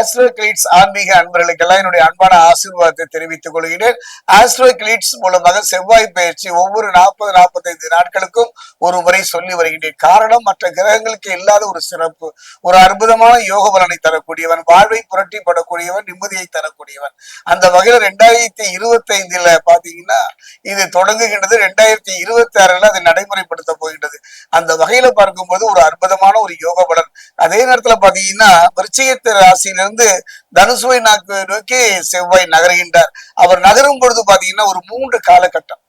Astro கிளீட்ஸ் ஆன்மீக அன்பர்களுக்கெல்லாம் என்னுடைய அன்பான ஆசீர்வாதத்தை தெரிவித்துக் கொள்கிறேன். ஆஸ்ட்ரோ கிளீட்ஸ் மூலமாக செவ்வாய் பயிற்சி ஒவ்வொரு நாற்பது நாற்பத்தைந்து நாட்களுக்கும் ஒரு முறை சொல்லி வருகின்றேன். காரணம் மற்ற கிரகங்களுக்கு இல்லாத ஒரு சிறப்பு. ஒரு அற்புதமான யோக பலனை தரக்கூடியவன் வாழ்வை புரட்டி படக்கூடியவன் நிம்மதியை தரக்கூடியவன். அந்த வகையில் ரெண்டாயிரத்தி இருபத்தி ஐந்துல பாத்தீங்கன்னா இது தொடங்குகின்றது. ரெண்டாயிரத்தி இருபத்தி ஆறுல அதை நடைமுறைப்படுத்த போகின்றது. அந்த வகையில பார்க்கும்போது ஒரு அற்புதமான ஒரு யோக பலன். அதே நேரத்துல பாத்தீங்கன்னா விருச்சிகத்து ராசியிலிருந்து தனுசுவை நாக்கு நோக்கி செவ்வாய் நகர்கின்றார். அவர் நகரும் பொழுது பாத்தீங்கன்னா ஒரு மூன்று காலகட்டம்.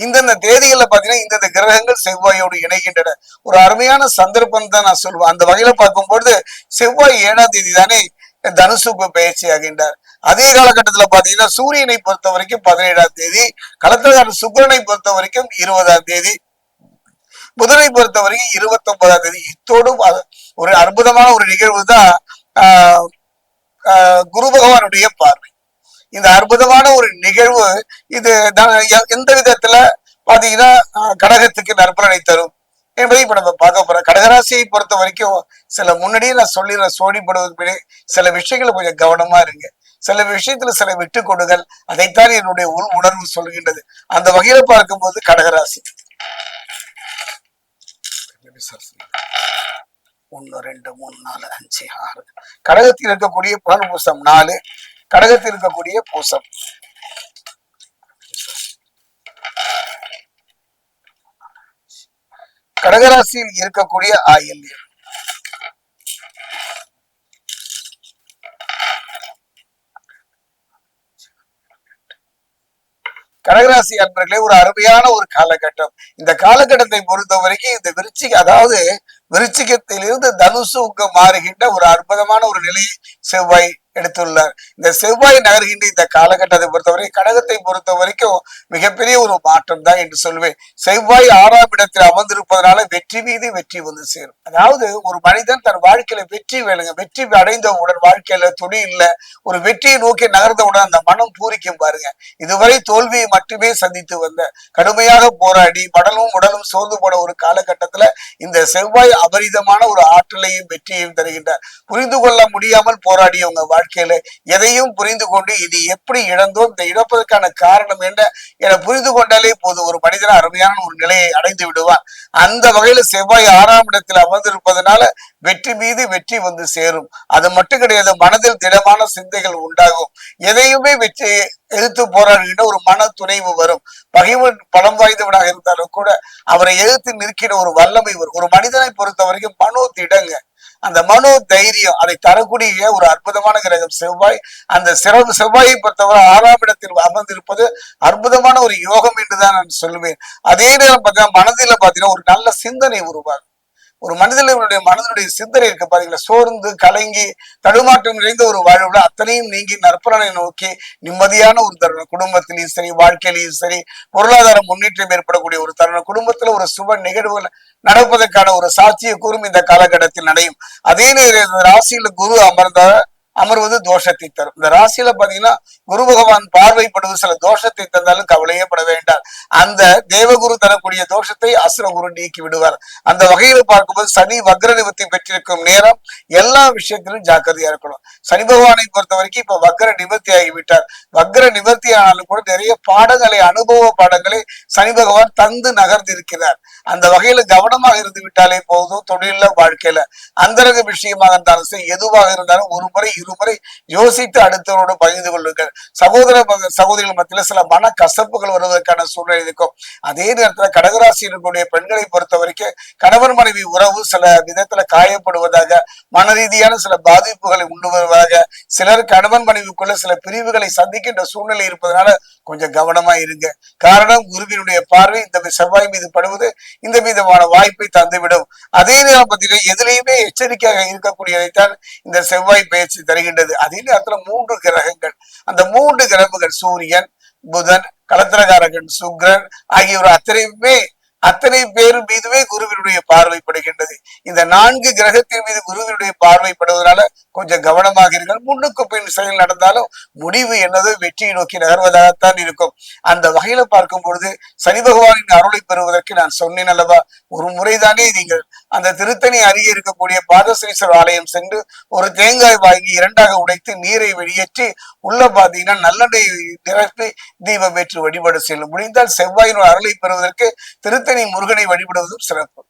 இந்தந்த தேதிகள்ல பாத்தீங்கன்னா இந்தந்த கிரகங்கள் செவ்வாயோடு இணைகின்றன. ஒரு அருமையான சந்தர்ப்பம் தான் நான் சொல்லுவேன். அந்த வகையில பார்க்கும்பொழுது செவ்வாய் ஏழாம் தேதி தானே தனுசுக்கு பயிற்சி ஆகின்றார். அதே காலகட்டத்துல பாத்தீங்கன்னா சூரியனை பொறுத்த வரைக்கும் பதினேழாம் தேதி களத்திரக்காரன் சுக்கரனை பொறுத்த வரைக்கும் இருபதாம் தேதி புதனை பொறுத்த வரைக்கும் இருபத்தி ஒன்பதாம் தேதி. இத்தோடும் ஒரு அற்புதமான ஒரு நிகழ்வு தான் ஆஹ் குரு பகவானுடைய பார்வை. இந்த அற்புதமான ஒரு நிகழ்வு இது எ- எந்த விதத்துல பாத்தீங்கன்னா கடகத்துக்கு நற்பலனை தரும் என்பதை இப்ப நம்ம பார்க்க போறோம். கடகராசியை பொறுத்த வரைக்கும் சில முன்னாடியே நான் சொல்லிடுற சோடிப்படுவதற்கு சில விஷயங்களை கொஞ்சம் கவனமா இருங்க. சில விஷயத்துல சில விட்டு கொடுங்கள். அதைத்தான் என்னுடைய உள் உணர்வு சொல்கின்றது. அந்த வகையில பார்க்கும்போது கடகராசி. ஒன்று ரெண்டு மூணு நாலு அஞ்சு ஆறு. கடகத்தில் இருக்கக்கூடிய புலன் பூசம் நாலு. கடகத்தில் இருக்கக்கூடிய பூசம். கடகராசியில் இருக்கக்கூடிய ஆயில்யம் கடகராசி அன்பர்களே ஒரு அருமையான ஒரு காலகட்டம். இந்த காலகட்டத்தை பொறுத்த வரைக்கும் இந்த விருச்சி அதாவது விருச்சிகத்திலிருந்து தனுசுக்கு மாறுகின்ற ஒரு அற்புதமான ஒரு நிலை செவ்வாய் எடுத்துள்ளார். இந்த செவ்வாய் நகர்கின்ற இந்த காலகட்டத்தை பொறுத்தவரை கடகத்தை பொறுத்த வரைக்கும் மிகப்பெரிய ஒரு மாற்றம் தான் என்று சொல்வேன். செவ்வாய் ஆறாம் இடத்தில் அமர்ந்திருப்பதனால வெற்றி மீது வெற்றி வந்து சேரும். அதாவது ஒரு மனிதன் தன் வாழ்க்கையில வெற்றி வேணுங்க வெற்றி அடைந்தவுடன் வாழ்க்கையில துணி இல்ல ஒரு வெற்றியை நோக்கி நகர்ந்தவுடன் அந்த மனம் பூரிக்கும் பாருங்க. இதுவரை தோல்வியை மட்டுமே சந்தித்து வந்த கடுமையாக போராடி மடலும் உடலும் சோர்ந்து போன ஒரு காலகட்டத்துல இந்த செவ்வாய் அபரிதமான ஒரு ஆற்றலையும் வெற்றியையும் தருகின்றார். புரிந்து கொள்ள முடியாமல் போராடியவங்க வாழ்க்கையில எதையும் புரிந்து கொண்டு இது எப்படி இழந்தோம் இந்த இழப்பதற்கான காரணம் என்ன என புரிந்து கொண்டாலே போதும். ஒரு மனிதன் அருமையான ஒரு நிலையை அடைந்து விடுவான். அந்த வகையில செவ்வாய் ஆறாம் இடத்தில் அமர்ந்திருப்பதனால வெற்றி மீது வெற்றி வந்து சேரும். அது மட்டும் கிடையாது மனதில் திடமான சிந்தைகள் உண்டாகும். எதையுமே வெற்றி எதிர்த்து போராடுகின்ற ஒரு மன துணைவு வரும். பகைவன் பலம் வாய்ந்தவனாக இருந்தாலும் கூட அவரை எதிர்த்து நிற்கிற ஒரு வல்லமை வரும். ஒரு மனிதனை பொறுத்த வரைக்கும் மனோ திடங்க அந்த மனோ தைரியம் அதை தரக்கூடிய ஒரு அற்புதமான கிரகம் செவ்வாய். அந்த சிறப்பு செவ்வாயை பொறுத்தவரை ஆறாம் இடத்தில் அமர்ந்திருப்பது அற்புதமான ஒரு யோகம் என்றுதான் நான் சொல்லுவேன் அதே நேரம் பார்த்தீங்கன்னா மனதில பாத்தீங்கன்னா ஒரு நல்ல சிந்தனை உருவாகும். ஒரு மனிதனுடைய மனதனுடைய சிந்தனை இருக்கு பாத்தீங்களா சோர்ந்து கலங்கி தடுமாற்றம் நிறைந்த ஒரு வாழ்வுல அத்தனையும் நீங்கி நற்பலனை நோக்கி நிம்மதியான ஒரு தருணம். குடும்பத்திலையும் சரி வாழ்க்கையிலையும் சரி பொருளாதார முன்னேற்றம் ஏற்படக்கூடிய ஒரு தருணம். குடும்பத்துல ஒரு சுப நிகழ்வுகள் நடப்பதற்கான ஒரு சாட்சிய கூறும் இந்த காலகட்டத்தில் நடையும். அதே நேரம் ராசியில குரு அமர்ந்த அமர்வது தோஷத்தை தரும். இந்த ராசியில பாத்தீங்கன்னா குரு பகவான் பார்வைப்படுவது சில தோஷத்தை தந்தாலும் கவலையே பட வேண்டாம். அந்த தேவகுரு தரக்கூடிய தோஷத்தை அசுரகுரு நீக்கி விடுவார். அந்த வகையில பார்க்கும்போது சனி வக்ர நிவர்த்தி பெற்றிருக்கும் நேரம் எல்லா விஷயத்திலும் ஜாக்கிரதையா இருக்கணும். சனி பகவானை பொறுத்த வரைக்கும் இப்ப வக்ர நிவர்த்தி ஆகிவிட்டார். வக்ர நிவர்த்தி ஆனாலும் கூட நிறைய பாடங்களை அனுபவ பாடங்களை சனி பகவான் தந்து நகர்ந்து இருக்கிறார் அந்த வகையில கவனமாக இருந்து விட்டாலே போதும் தொழில வாழ்க்கையில. அந்தரக விஷயமாக இருந்தாலும் சரி எதுவாக இருந்தாலும் ஒரு முறை வரை யோசித்து அடுத்தவரோடு பகிர்ந்து கொள்ளுங்கள். சகோதர சகோதரிகள் மத்தியில் சில மன கசப்புகள் வருவதற்கான சூழ்நிலை இருக்கும். அதே நேரத்தில் கடகராசி இருக்கக்கூடிய பெண்களை பொறுத்த வரைக்கும் கணவன் மனைவி உறவு சில விதத்துல காயப்படுவதாக மன ரீதியான சில பாதிப்புகளை உண்டு வருவதாக சிலர் கணவன் மனைவிக்குள்ள சில பிரிவுகளை சந்திக்கின்ற சூழ்நிலை இருப்பதனால கொஞ்சம் கவனமா இருங்க. காரணம் குருவினுடைய பார்வை இந்த செவ்வாய் மீது படுவது இந்த விதமான வாய்ப்பை தந்துவிடும். அதே நேரம் பார்த்தீங்கன்னா எதிலையுமே எச்சரிக்கையாக இருக்கக்கூடியதைத்தான் இந்த செவ்வாய் பயிற்சி தருகின்றது. அதே நேரத்துல மூன்று கிரகங்கள். அந்த மூன்று கிரகங்கள் சூரியன் புதன் கலத்திரகாரகன் சுக்ரன் ஆகியோர் அத்தனையுமே அத்தனை பேர் மீதுமே குருவினுடைய பார்வைப்படுகின்றது. இந்த நான்கு கிரகத்தின் மீது குருவினுடைய பார்வைப்படுவதனால கொஞ்சம் கவனமாக இருங்கள். முன்னுக்கு பின் செயல் நடந்தாலும் முடிவு என்னதோ வெற்றியை நோக்கி நகர்வதாகத்தான் இருக்கும். அந்த வகையில பார்க்கும் பொழுது சனி பகவானின் அருளை பெறுவதற்கு நான் சொன்னேன் அல்லவா? ஒரு முறைதானே நீங்கள் அந்த திருத்தணி அருகே இருக்கக்கூடிய பாதசனீஸ்வரர் ஆலயம் சென்று ஒரு தேங்காய் வாங்கி இரண்டாக உடைத்து நீரை வெளியேற்றி உள்ள பாத்தீங்கன்னா நல்லெண்ணெய் நிரப்பி தீபம் ஏற்று வழிபாடு செல்லும். முடிந்தால் செவ்வாயினுடைய அருளை பெறுவதற்கு திருத்தணி முருகனை வழிபடுவதும் சிறப்பு.